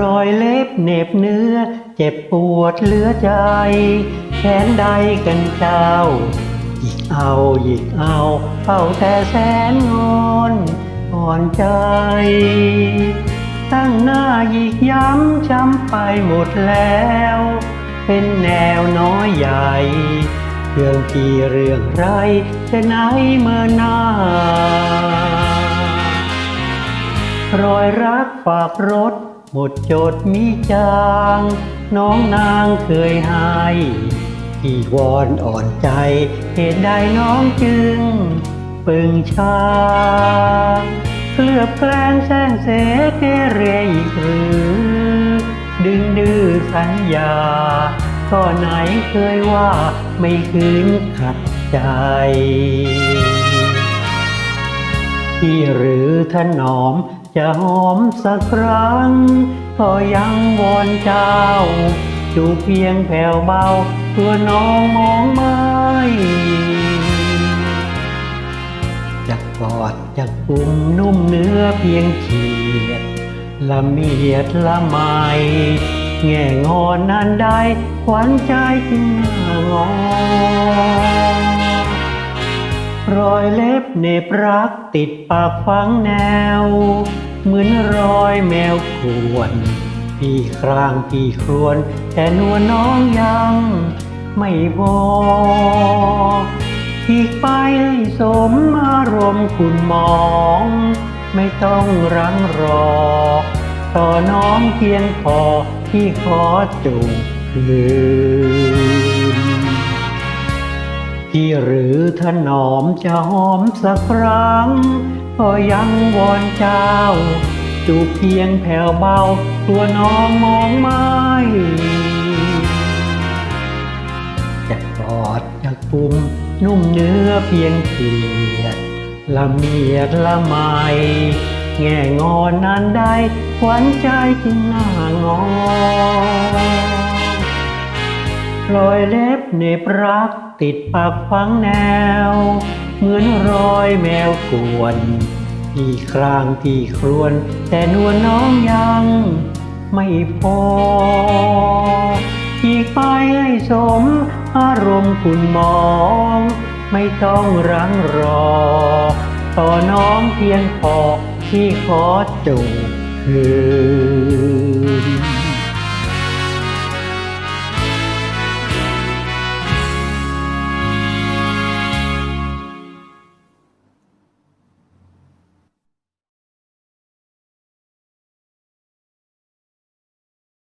รอยเล็บเน็บเนื้อ เจ็บปวดเหลือใจ แขนใดกันเจ้าหยิกเอาหยิกเอาเฝ้าแต่แสนงอนอ่อนใจ ตั้งหน้าหยิกย้ำช้ำไปหมดแล้ว เป็นแนวน้อยใหญ่ เรื่องที่เรื่องไรจะไหนเมื่อหน้ารอยรักฝากรถ หมดจดมีจาง น้องนางเคยให้ที่วอนอ่อนใจ เหตุใดน้องจึง ปึงชาเคลือบแคลงแสงเสเกเรอีกหรือ ดึงดื้อสัญญา ก็ไหนเคยว่าไม่คืนขัดใจที่หรือถนอม จะหอมสักครั้ง ก็ยังวอนเจ้า จูเพียงแผ่วเบาตัวน้องมองไม่จะกอดจะกุมนุ่มเนื้อเพียงเฉียดละเมียดละไมแง่งอนนั้นได้ขวัญใจจึงงอ รอยเล็บเนบรักติดปากฝังแนว เหมือนรอยแมวขวนพี่ครางพี่ครวน แต่นวลน้องยังไม่บอกอีกไปสมอารมณ์คุณมอง ไม่ต้องรังรอ ต่อน้องเพียงพอที่ขอจูบคืน ที่หรือถนอมจะหอมสักครั้ง ก็ยังวอนเจ้า จูบเพียงแผ่วเบา ตัวน้องมองไม่จะกอดจะกุมนุ่มเนื้อเพียงเพียดละเมียดละไมแง่งอนนั้นได้ขวัญใจจึงหน้างอ รอยเล็บเนบรักติดปากฝังแนว เหมือนรอยแมวกวนพี่ครางพี่ครวน แต่นวลน้องยังไม่พออีกไปให้สมอารมณ์คุณมอง ไม่ต้องรังรอ ต่อน้องเพียงพอที่ขอจูบคืน